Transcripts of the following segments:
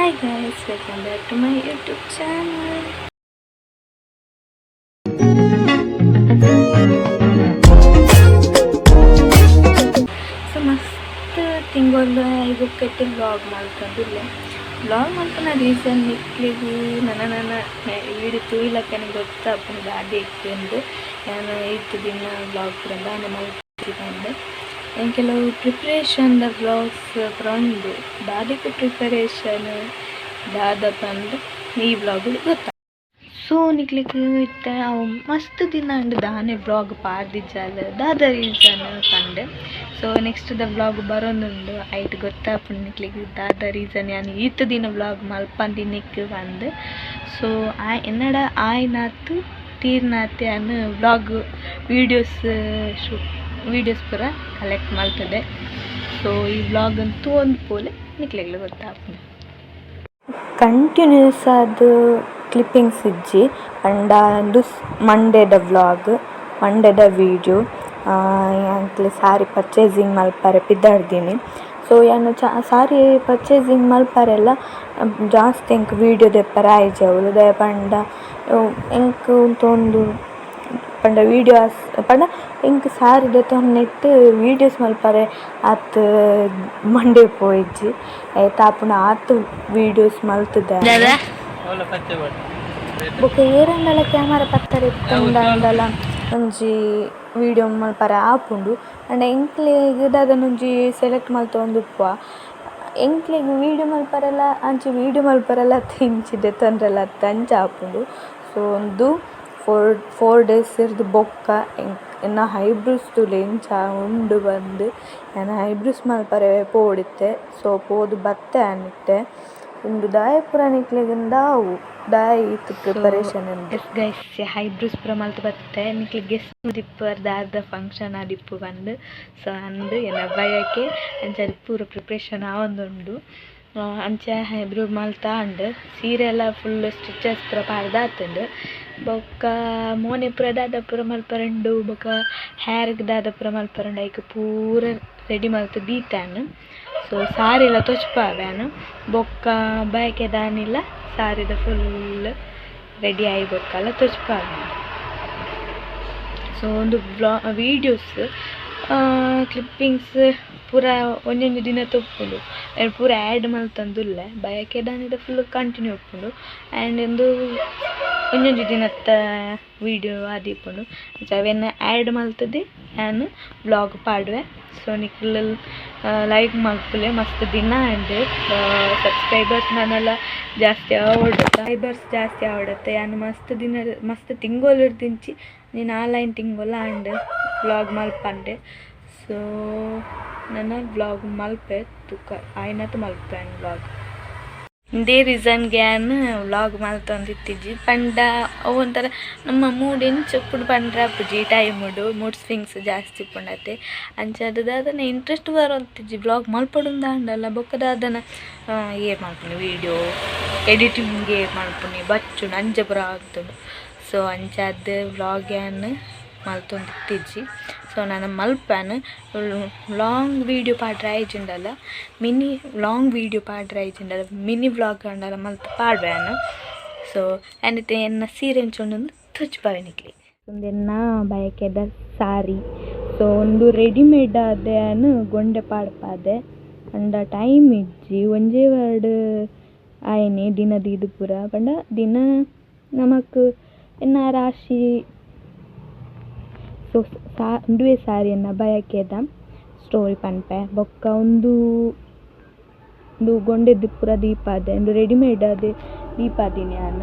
Hi guys, welcome back to my YouTube channel so ಮಸ್ತ್ ತಿಂಗಳು ಇವಕ್ಕಟ್ಟು ವ್ಲಾಗ್ ಮಾಡ್ಕೊಂಡಿಲ್ಲ ಬ್ಲಾಗ್ ಮಾಡ್ಕೊಂಡ ರೀಸನ್ ನಿಕ್ಲಿಗೆ ನನ್ನ ನನ್ನ ವೀಡಿಯೋ ತೂಯಿಲಕ್ಕನೆ ಗೊತ್ತಾಗ್ತದೆ ದಾದಿ ಇತ್ತು ನಾನು ಇತ್ತು ದಿನ ವ್ಲಾಗ್ ಕೂಡ ದಾನ ಮಾಡ್ತಿದ್ದೆ ನಾನು ಕೆಲವು ಪ್ರಿಪ್ರೇಷನ್ದ ವ್ಲಾಗ್ಸ್ ಉಂಡು ದಾದಿಗೆ ಪ್ರಿಪರೇಷನ್ ದಾದ ಪಂದು ಈ ವ್ಲಾಗ್ ಗೊತ್ತ ಸೊ ನಿಕ್ಲಿಕ್ಕೆ ಇತ್ತ ಅವು ಮಸ್ತ್ ದಿನ ಅಂಡ್ ದಾನೆ ವ್ಲಾಗ್ ಪಾರ್ದಿಜ್ಜಾಲ ದಾದ ರೀಸನ್ ಕಂಡೆ. ಸೊ ನೆಕ್ಸ್ಟ್ ದ ವ್ಲಾಗ್ ಬರೋನುಂಡು ಐಟ್ ಗೊತ್ತಾಪುಂಡು ನಿಕ್ಲಿಗೆ ದಾದ ರೀಸನ್ ಯಾನು ಈತ ದಿನ ವ್ಲಾಗ್ ಮಲ್ಪಂದಿನಿಕ್ ಬಂದು. ಸೊ ಆ ಎನ್ನಡ ಆಯ್ನಾತು ತೀರ್ನಾತ್ ಯಾನು ವ್ಲಾಗ್ ವೀಡಿಯೋಸ್ ಶೂ ವೀಡಿಯೋಸ್ ಪೂರ ಕಲೆಕ್ಟ್ ಮಾಡ್ತದೆ ಸೊ ಈ ವ್ಲಾಗ್ ಅಂತೂ ಒಂದು ಪೋಲೆ ನಿಕ್ಲೆಗ್ಲೆ ಗೊತ್ತಾಪುಂಡು ಕಂಟಿನ್ಯೂಸ್ ಆದ ಕ್ಲಿಪ್ಪಿಂಗ್ಸ್ ಇಜ್ಜಿ. ಅಂಡ ಉಂದು ಮಂಡೇದ ವ್ಲಾಗ್ ಮಂಡೇದ ವೀಡಿಯೋ ಅಂಕ್ಲೆ ಸಾರಿ ಪರ್ಚೇಸಿಂಗ್ ಮಲ್ಪಾರೆ ಪಿದ್ದಾಡ್ದೀನಿ. ಸೊ ಏನು ಚ ಸಾರಿ ಪರ್ಚೇಸಿಂಗ್ ಮಲ್ಪರೆಲ್ಲ ಜಾಸ್ತಿ ಎಂಕ್ ವೀಡಿಯೋ ದೆಪ್ಪರೆ ಆಯ್ಜವಳು ದಯಪಂಡ ಪಂಡ ಎಂಕ್ ಉಂತೊಂದು ಪಂಡ ವೀಡಿಯೋಸ್ ಪಂಡ ಎಂಕ್ ಸಾರಿ ದೆತೊನೆಟ್ ವೀಡಿಯೋಸ್ ಮಲ್ಪರೆ. ಆತ್ ಮಂಡೆ ಪೋಯಿಜ್ಜಿ ಐತ ಆಪುನ ಆತ್ ವೀಡಿಯೋಸ್ ಮಲ್ತುದೆ. ಬೊಕ ಏರಂಡಲ ಕ್ಯಾಮರಾ ಪತ್ತರೆ ಇತ್ತಂಡಲ ಒಂಜಿ ವೀಡಿಯೋ ಮಲ್ಪರೆ ಆಪುಂಡು. ಆಂಡ ಎಂಕ್ಲೆಗ್ ದಾದನೊಂಜಿ ಸೆಲೆಕ್ಟ್ ಮಲ್ತೊಂದುಪ್ಪ ಎಂಕ್ಲೆಗ್ ವೀಡಿಯೋ ಮಲ್ಪರೆಲ ಅಂಚಿ ವೀಡಿಯೋ ಮಲ್ಪರೆಲ ತಿಂಚಿದೆ ತೊಂದ್ರೆಲ ಅಂಚ ಆಪುಂಡು ಸೊ ಒಂದು ಫೋರ್ ಫೋರ್ ಡೇಸ್ ಇರ್ದು ಬೊಕ್ಕ. ಎನ್ನ ಹೈಬ್ರಿಡ್ಸ್ ಎಂಚ ಉಂಡು ಬಂದು ಯಾನ್ ಹೈಬ್ರಿಡ್ಸ್ ಮಲ್ಪರೆ ಪೋಡಿತ್ತೆ. ಸೊ ಪೋದು ಬತ್ತೆ ಆನಿತ್ತೆ ಉಂದು ದಾಯೆ ಪೂರ ನಿಕ್ಲೆಗ್ ದಾವು ದಾಯ ಈತ್ ಪ್ರಿಪರೇಷನ್ ಎಸ್ ಗೈಸ್ ಹೈಬ್ರಿಡ್ಸ್ ಪೂರ ಮಲ್ತ್ ಬತ್ತೆ. ನಿಕ್ಲೆ ಗೆಸ್ಟ್ ದಿಪ್ಪರ್ ದಾರ್ದ ಫಂಕ್ಷನ್ ಆದಿಪ್ಪು ಬಂದು ಸೊ ಅಂದ್ ಎನ್ನ ಬಯಕೆ ಅಂಚಾದ್ ಪೂರ ಪ್ರಿಪ್ರೇಷನ್ ಆವೊಂದುಂಡು ಅಂಚ ಹೈಬ್ರೂ ಮಲ್ತಾ ಸೀರೆ ಎಲ್ಲ ಫುಲ್ ಸ್ಟಿಚಸ್ ಪೂರ ಪಾಡ್ದಾತುಂಡು. ಬೊಕ್ಕ ಮೋನೆ ಪೂರ ದಾದ ಪೂರ ಮಲ್ಪರೆಂಡು ಬೊಕ ಹೇರ್ಗ್ ದಾದ ಪೂರ ಐಕ್ ಪೂರ ರೆಡಿ ಮಲ್ತ್ ದೀತಾನ್ ಸೊ ಸಾರಿ ಎಲ್ಲ ತೊಚ್ಪಾವ್ಯಾನ್. ಬೊಕ್ಕ ಬಯಕೆ ದಾನಿಲ ಸಾರಿದ ಫುಲ್ ರೆಡಿ ಆಯಿ ಬೊಕ್ಕಲ ತೊಚ್ಪಾವ್ಯಾನ್. ಸೊ ಒಂದು ವೀಡಿಯೋಸ್ ಕ್ಲಿಪ್ಪಿಂಗ್ಸ್ ಪೂರ ಒಂಜೊಂಜಿ ದಿನ ತಪ್ಪುಂಡು ಪೂರ ಆ್ಯಡ್ ಮಲ್ತಂದುಲ್ಲೆ ಬಯಕೆ ದಾನಿದ ಫುಲ್ ಕಂಟಿನ್ಯೂ ಇಪ್ಪುಂಡು ಆ್ಯಂಡ್ ಉಂದು ಒಂಜೊಂಜಿ ದಿನತ್ತ ವೀಡಿಯೋ ಆದಿಪ್ಪುಂಡು ಅವೆನ್ನ ಆ್ಯಡ್ ಮಲ್ತದೆ ಆನ್ ವ್ಲಾಗ್ ಪಾಡ್ವೆ. ಸೊ ನಿಕ್ಲ್ ಲೈಕ್ ಮಲ್ಪುಲೆ ಮಸ್ತ್ ದಿನ ಆಂಡ್ ಸಬ್ಸ್ಕ್ರೈಬರ್ಸ್ ನಾನೆಲ್ಲ ಜಾಸ್ತಿ ಆವಡುತ್ತೆ. ಸಬ್ಸ್ಕ್ರೈಬರ್ಸ್ ಜಾಸ್ತಿ ಆವಡತ್ತೆ ಆನ್ ಮಸ್ತ್ ದಿನ, ಮಸ್ತ್ ತಿಂಗೋಲ್ ದಿಂಚಿ ನೀನು ಲೈನ್ ತಿಂಗೋಲ ಆಂಡ್ ವ್ಲಾಗ್ ಮಲ್ಪಂಡೆ ಸೊ ನನ್ನ ವ್ಲಾಗ್ ಮಲ್ಪೆ ತುಕ ಆಯ್ನತ್ ಮಲ್ಪೆ ವ್ಲಾಗ್ ಇಂದೇ ರೀಸನ್ಗೆ ಆನ್ ವ್ಲಾಗ್ ಮಲ್ತೊಂದಿತ್ತಿಜ್ಜಿ ಪಂಡ ಅವೊಂಥರ ನಮ್ಮ ಮೂಡ್ ಏನು ಉಪ್ಪುಂಡು ಪಂಡ್ರೆ ಪುಜಿ ಟೈಮುಡು ಮೂಡ್ ಸ್ವಿಂಗ್ಸ್ ಜಾಸ್ತಿ ಉಪ್ಪುಂಡತೆ ಅಂಚಾದ್ ದಾದನ ಇಂಟ್ರೆಸ್ಟ್ ಬರೋಂತಿಜ್ಜಿ ವ್ಲಾಗ್ ಮಲ್ಪೊಡುಂದ ಅಂಡಲ್ಲ ಬೊಕ್ಕ ದಾದನ ಏರ್ ಮಲ್ಪುನಿ ವೀಡಿಯೋ ಎಡಿಟಿಂಗ್ ಏರ್ ಮಲ್ಪುನಿ ಬಚ್ಚು ಅಂಚ ಪೂರ ಆಗ್ತುಂಡು ಸೊ ಅಂಚಾದ ವ್ಲಾಗ್ ಆನ್ ಮಲ್ತೊಂದಿತ್ತಿಜ್ಜಿ ಸೊ ನಾನು ಮಲ್ಪನ್. ಲಾಂಗ್ ವೀಡಿಯೋ ಪಾಡ್ರೆ ಆಯ್ಜಿಂಡಲ್ಲ ಮಿನಿ ಲಾಂಗ್ ವೀಡಿಯೋ ಪಾಡ್ರೆ ಆಯ್ಜಿಂಡಲ್ಲ ಮಿನಿ ವ್ಲಾಗ್ ಅಂಡಲ್ಲ ಮಲ್ತ್ ಪಾಡ್ವೆನು. ಸೊ ಅನ್ನತೆ ಎನ್ನ ಸೀರೆ ಅಂಚೊಂಡು ತುಚ್ಪವೆನಿಕ್ಲಿ ಒಂದೆನ್ನ ಬಯಕೆದ ಸಾರಿ. ಸೊ ಒಂದು ರೆಡಿಮೇಡ್ ಆದೆ ಅನ್ನು ಗೊಂಡೆ ಪಾಡ್ಪಾದೆ. ಅಂಡ ಟೈಮ್ ಇಜ್ಜಿ, ಒಂಜೇ ವರ್ಡ್ ಆಯ್ನೆ ದಿನದ ಇದು ಪೂರ. ಪಂಡ ದಿನ ನಮಕ್ ಎನ್ನ ರಾಶಿ ಸೊ ಸಾ ಉಂದುವೆ ಸಾರಿಯನ್ನ ಬಯಕೆದ ಸ್ಟೋರಿ ಪನ್ಪೆ. ಬೊಕ್ಕ ಉಂದು ಉಂದು ಗೊಂಡೆದು ಪೂರ ದೀಪಾದೆ ಉಂದು ರೆಡಿಮೇಡ್ ಆದ್ ದೀಪಾದಿನಿ ಯಾನ್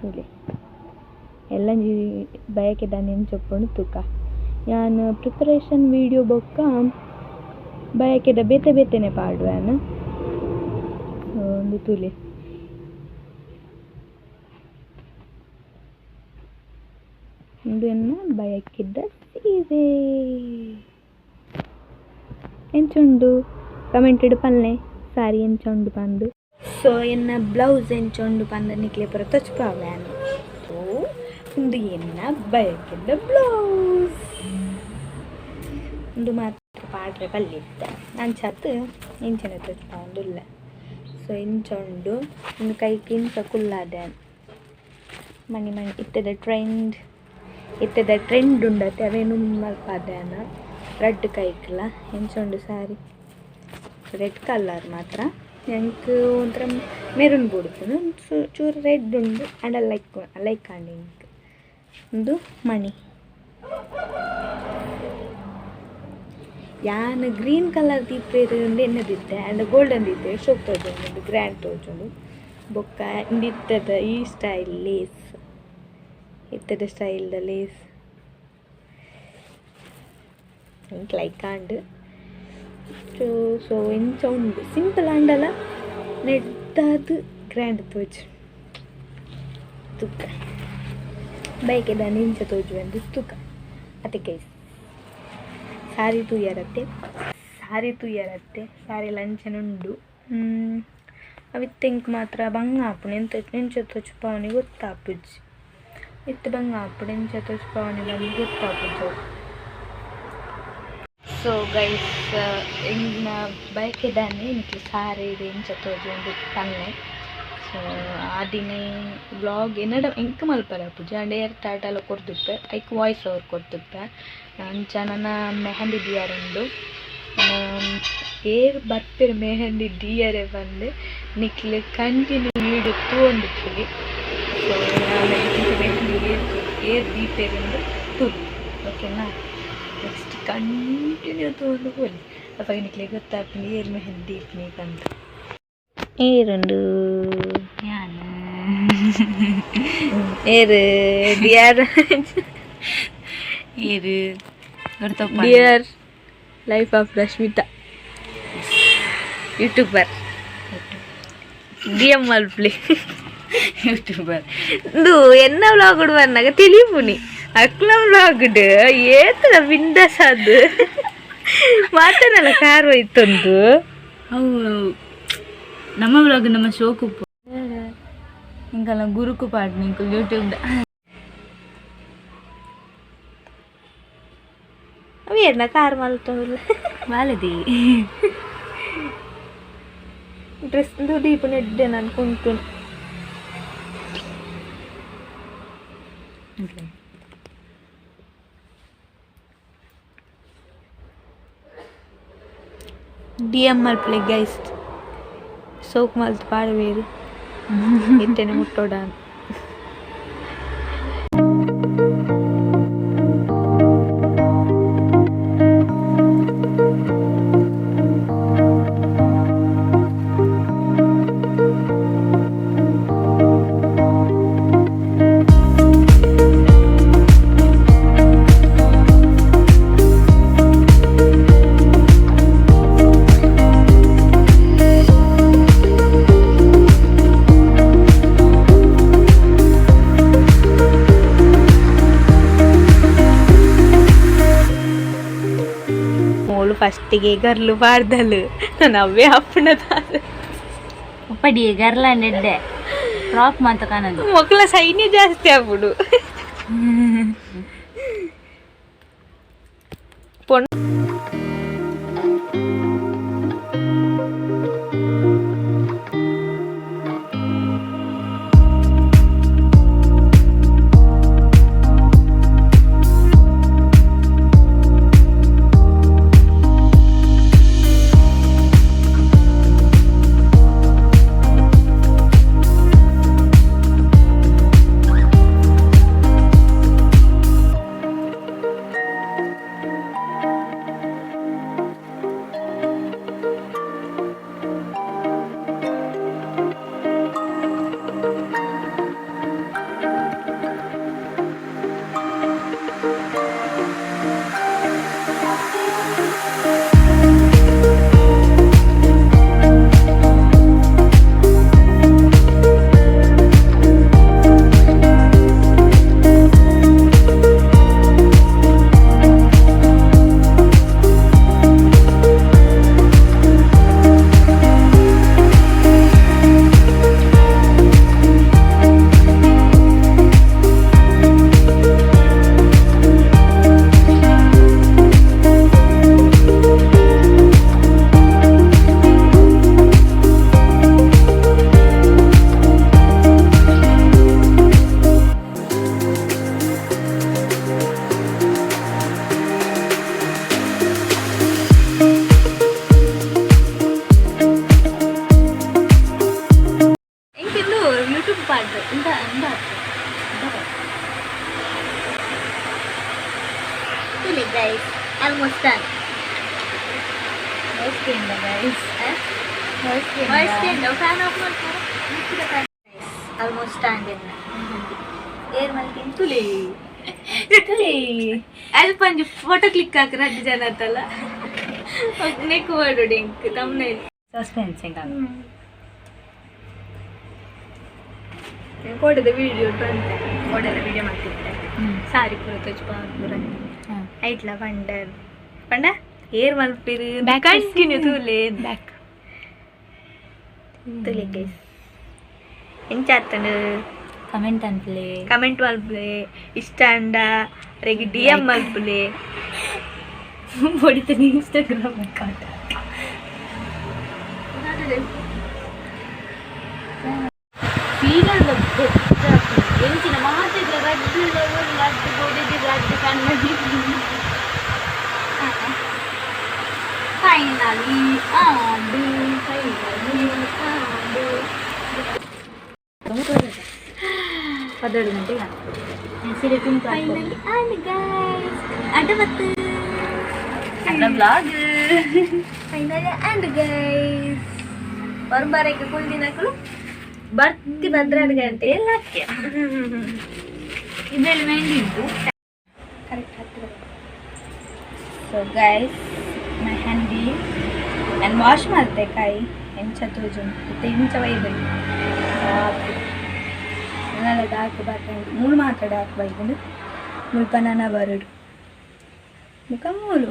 ತೂಲೆ ಎಲ್ಲಂಜಿ ಬಯಕೆದ ನೆಂಚೊಪ್ಪುಂಡು ತೂಕ. ಯಾನ್ ಪ್ರಿಪರೇಷನ್ ವೀಡಿಯೋ ಬೊಕ್ಕ ಬಯಕೆದ ಬೇತೆ ಬೇತೆನೆ ಪಾಡ್ವೆನ್ ಉಂದು ತೂಲೆ. ಇಂದು ಎನ್ನ ಬಯಕಿದ್ದ ಸೀರೆ. ಎಂಚುಂಡು ಕಮೆಂಟ್ ಇಡು ಪನ್ಲೆ ಸಾರಿ ಎಂಚುಂಡು ಪಂದು? ಸೊ ಎನ್ನ ಬ್ಲೌಸ್ ಎಂಚುಂಡು ಪಂದ ನಿಕ್ಲೆ ಪುರ ತೊಚ್ಪಾವ್ಯಾನು ಸೊ ಇಂದು ಎನ್ನ ಬಯಕಿದ್ದ ಬ್ಲೌಸ್ ಒಂದು ಮಾತ್ರ ಪಾಡ್ರೆ ಪಲ್ಲಿದ್ದ. ಅಂಚತ್ ಇಂಚನೆ ತೊಚ್ಪಾಂದುಲ್ಲ ಸೊ ಇಂಚ ಒಂದು ಕೈ ಇಂಚ ಕುಲ್ಲಾದೆ. ಮಣಿ ಮಣಿ ಇತ್ತದ ಟ್ರೆಂಡ್ ಇತ್ತದ ಟ್ರೆಂಡ್ ಉಂಡತೆ ಅವೇನು ಮಲ್ಪಾದ್ಯಾನ ರೆಡ್ ಕೈಕ್ಲ ಇಂಚ ಉಂಡು ಸಾರಿ? ರೆಡ್ ಕಲರ್ ಮಾತ್ರ. ಎಂಕ್ ಒಂಥರ ಮೆರೂನ್ ಬುಡ್ತು ಚೂರು ರೆಡ್ ಉಂಡು. ಆ್ಯಂಡ್ ಲೈಕ್ ಲೈಕ್ ಇಂಕ್ ಒಂದು ಮಣಿ. ಯಾನ್ ಗ್ರೀನ್ ಕಲರ್ ದೀಪೇರು ದಿತ್ತೆ ಆ್ಯಂಡ್ ಗೋಲ್ಡನ್ ದೀಪೆ ಶೋಕ್ ತೋಜುಂಡು ಗ್ರ್ಯಾಂಡ್ ತೋಜುಂಡು ಬೊಕ್ಕ ಇಂದಿತ್ತದ ಈ ಸ್ಟೈಲ್ ಲೇಸ್ ಇತ್ತದ ಸ್ಟೈಲ್ದ ಲೇಸ್ ಇಂಕ್ ಲೈಕ್ ಆಂಡ್ ಸೊ ಸೋ ಇಂಚ ಉಂಡು ಸಿಂಪಲ್ ಆಂಡಲ ನೆಡ್ದಾದು ಗ್ರ್ಯಾಂಡ್ ತೋಜು ತುಕ್ಕ ಬೈಕೆದ ನಿಂಚ ತೋಜು ತೂಕ. ತುಕ ಅದಕ್ಕೆ ಸಾರಿ ತೂಯರತ್ತೆ ಸಾರಿ ತೂಯರತ್ತೆ ಸಾರಿ ಲಂಚನುಂಡು ಅವಿತ್ತೆಂಕ್ ಮಾತ್ರ ಬಂಗ ಆಪುಂಡು ಎಂತ ಎಂಚ ತೊಚ್ಚು ಪಾವನಿ ಗೊತ್ತಾಪುಜಿ ಇತ್ತು ಬಂಗ ಆಪುಂಡು ಎಂಚ ತೊಚ್ಚು ಪಾವನಿ ಬಂದು ಗೊತ್ತಾಪುಜು ಸೊ ಗೈಸ್ ಇನ್ನ ಬೈಕೆದಾನೆ ನಿಕ್ಲಿ ಸಾರಿ ಇದೆ ಎಂಚ ತೋಜು ಒಂದು ಪನ್ನೆ ಸೊ ಆದಿನೇ ಬ್ಲಾಗ್ ಎನ್ನಡ ಎಂಕ್ ಮಲ್ಪರ ಪೂಜೆ ಅಂಡ್ ಏರ್ ಟಾಟೆಲ್ಲ ಕೊಡ್ತಿಪ್ಪೆ ಐಕ್ ವಾಯ್ಸ್ ಓವರ್ ಕೊಡ್ತಿಪ್ಪೆ ಅಂಚ ನನ್ನ ಮೆಹಂದಿ ದಿಯಾರುಂಡು ಏರ್ ಬರ್ಪೆರ್ ಮೆಹಂದಿ ದಿಯರೆ ಬಂದು ನಿಕ್ಲು ಕಂಟಿನ್ಯೂ ವೀಡಿಯೋ ತೂಂದಿಪ್ಪುಲಿ ಸೊ ನಾನು ಮೆಹಂದಿ ಏರ್ ಏರ್ ದೀಪೇರುಂಡು ತೂದು ಓಕೆನಾ ನೆಕ್ಸ್ಟ್ ಕಂಟಿನ್ಯೂ ತೂಂದು ಹೋಲಿ ಅಪ್ಪ ನಿಕ್ಲೆ ಗೊತ್ತಾಗ್ತೀನಿ ಏರ್ ಮೆಹಂದಿ ದೀಪ್ನಿ ಕಂತ ಏರುಂಡು ಯಾನು ಏರು ಡಿಯರ್ ಏರು ಗೊತ್ತಪ್ಪ dear life of Rashmita YouTuber D M ಮಲ್ಪ್ಲಿ YouTuber ಇದು ಎನ್ನ ವ್ಲಾಗ್ ಬನ್ನಾಗ ತಿಳಿಪುನಿ ಅಕ್ಲ ವ್ಲಾಗ್ ಏತದ ಬಿಂದಸ್ ಅದು ಮಾತನಲ್ಲ ಕಾರ್ ಹೋಯ್ತೊಂದು ಅವು ನಮ್ಮ ಬ್ಲಾಗ್ ನಮ್ಮ ಶೋಕು ಇಂಕಲ್ಲ ಗುರುಕು ಪಾಡ್ ನಿಂಕು ಯೂಟ್ಯೂಬ್ ಅವು ಎನ್ನ ಕಾರ್ ಮಲ್ತೊಂದಿಲ್ಲ ಬಾಲದಿ ಡ್ರೆಸ್ ದೀಪ ನೆಡ್ಡೆ ನಾನು ಕುಂತು ಡಿ ಎಂ ಮಲ್ಪ್ಲೆ ಗೈಸ್ ಸೋಕ್ ಮಲ್ತ್ ಪಾಡಬೇರು ಇಟ್ಟೆನೆ ಮುಟ್ಟೋಡ ಮೋಳು ಫಸ್ಟಿಗೆ ಗರ್ಲು ಪಾಡ್ದಲು ನಾನು ಅವೇ ಅಪ್ಪಣದ ಉಪ್ಪಡಿ ಗರ್ಲಾಂಡ್ ಎಡ್ಡೆ ಫ್ರಾಕ್ ಮಾತ ಕಾಣದು ಮಕ್ಕಳ ಸೈನ್ಯ ಜಾಸ್ತಿ ಆಗ್ಬಿಡು ಪೊಣ್ ಆಲ್ಮೋಸ್ಟ್ ಸ್ಟ್ಯಾಂಡ್ ಏರ್ ಮಲ್ಕಿನ್ ತುಲಿ. ತುಲಿ. ಅಲ್ಲಿ ಪಂಜು ಫೋಟೋ ಕ್ಲಿಕ್ ಹಾಕ್ರೆ ಅದು ಜನ ಆತಲ್ಲ. ನೆಕ್ ವರ್ಡ್ ಡಿಂಕ್ ತಮ್ಮನೆ ಸಸ್ಪೆನ್ಸ್ ಹಿಂಗ ಕೊಡದ ವಿಡಿಯೋ ಬಂತೆ. ಕೊಡದ ವಿಡಿಯೋ ಮಾಡ್ತಿದ್ದೆ. ಸಾರಿ ಪೂರ ಪೂರ ಐಟ್ಲ ಪಂಡರ್ ಪಂಡ. ಏರ್ ಮಲ್ಪಿರು ಬ್ಯಾಕ್ ಕಂಟಿನ್ಯೂ ತೂಲೆ ಬ್ಯಾಕ್ ತುಲೆ ಗೈಸ್ ಎಂಚ ಆತಂಡು ಕಮೆಂಟ್ ಅಂತಲೇ. ಕಮೆಂಟ್ ಮಲ್ಪಲೆ ಇಷ್ಟ ಅಂಡ ರೆಗಿ ಡಿ ಎಂ ಮಲ್ಪಲೆ ಹೊಡಿತಾನೆ ಇನ್ಸ್ಟಾಗ್ರಾಮ್ ಅಕೌಂಟ್ ಸೀರಿಯಲ್ ಎಂಚಿನ ಮಾತಿದ್ರೆ ರಡ್ಡು ಲೆವೆಲ್ ರಡ್ಡು ಗೋಡಿಗೆ ರಡ್ಡು ಆ್ಯಂಡ್ ಗೈಸ್ ಬರ್ಬಾರಕ್ಕೆ ಕುಳ್ದಿನಕಲು ಬರ್ತಿ ಭದ್ರಾಡ್ ಗಂಟೆ ಎಲ್ಲ ಇದರಲ್ಲಿ ಮೆಹಂದಿ ಉಂಟು ಕರೆಕ್ಟ್ ಹತ್ತಿರ ಸೊ ಗೈಸ್ ಮೆಹಂದಿ ನಾನು ವಾಶ್ ಮಾಡ್ತೆ ಕಾಯಿ ಎಂಚ ತೋಜು ಮತ್ತೆ ಇಂಚ ವೈದು ನಾಳೆ ಡಾಕ್ ಬರ್ಕೊಂಡು ಮೂಳು ಮಾತ್ರ ಡಾಕ್ ಬೈಕೊಂಡು ಮುಳ್ಪನಾನ ಬರಡು. ಮುಖ ಮೂಲು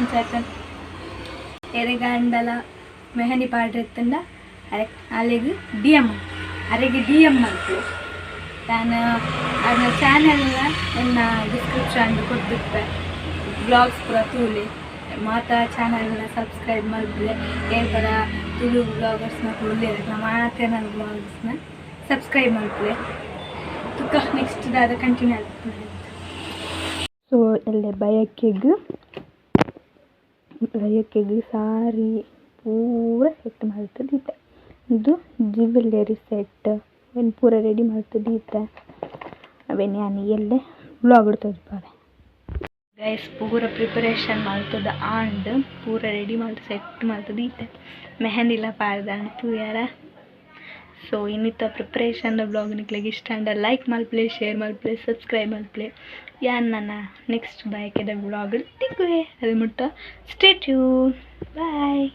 ಎರೆಗಾಂಡಲ ಎರೆ ಗಂಡಲ ಮೆಹಂದಿ ಪಾಡ್ರೆ ಎತ್ತಂಡ ಅಲ್ಲಿಗೆ ಡಿ ಎಂ ಅರೆಗೆ ಡಿ ಎಂ ಆನ ನಾನು ಅದನ್ನ ಚಾನೆಲ್ನ ನನ್ನ ಡಿಸ್ಕ್ರಿಪ್ಷನ್ ಕೊಟ್ಟಿರ್ತೆ. ಬ್ಲಾಗ್ಸ್ ಪೂರ ತೂಲಿ. ಮಾತಾ ಚಾನಲ್ನ ಸಬ್ಸ್ಕ್ರೈಬ್ ಮಾಡಿದ್ರೆ ಏಪರ ತುಳು ಬ್ಲಾಗರ್ಸ್ನ ನಮ್ಮ ಮಾತ್ರ ನನ್ನ ಬ್ಲಾಗರ್ಸ್ನ ಸಬ್ಸ್ಕ್ರೈಬ್ ಮಾಡಿದ್ರೆ ತುಕ್ಕ ನೆಕ್ಸ್ಟ್ ದಾದ ಕಂಟಿನ್ಯೂ ಆಗ್ತದೆ ಸೊ ಎಲ್ಲ ಬಯಕೆಗ್, ಬಯಕೆಗೆ ಸಾರಿ ಪೂರ ಸೆಟ್ ಮಾಡ್ತದಿತ್ತೆ ಇದು ಜ್ಯುವೆಲ್ಲರಿ ಸೆಟ್ ಅವೇನು ಪೂರ ರೆಡಿ ಮಾಡ್ತದಿತ್ತೆ ಅವೇನು ಯಾನಿ ಎಲ್ಲೇ ಬ್ಲಾಗ್ ತೋರಿಸ್ಬಾರೆ ಗೈಸ್ ಪೂರ ಪ್ರಿಪರೇಷನ್ ಮಾಡ್ತದ ಆಂಡ್ ಪೂರ ರೆಡಿ ಮಾಡಿ ಸೆಟ್ ಮಾಡ್ತದಿತ್ತೆ ಮೆಹಂದಿಲ್ಲ ತೂ ಯಾರ? ಸೊ ಇನ್ನಿತ್ತ ಪ್ರಿಪ್ರೇಷನ್ ಬ್ಲಾಗ್ ನಿಕ್ಲಿಗೆ ಇಷ್ಟ ಅಂಡ ಲೈಕ್ ಮಲ್ಪ್ಲೆ ಶೇರ್ ಮಲ್ಪ್ಲೆ ಸಬ್ಸ್ಕ್ರೈಬ್ ಮಲ್ಪ್ಲೆ ಯಾನ್ ನನ್ನ ನೆಕ್ಸ್ಟ್ ಬಯಕೆದ ಬ್ಲಾಗ್ ತಿಕ್ಕುವೆ. ಅದು ಮುಟ್ಟ ಸ್ಟೇಟ್ಯೂ ಬಾಯ್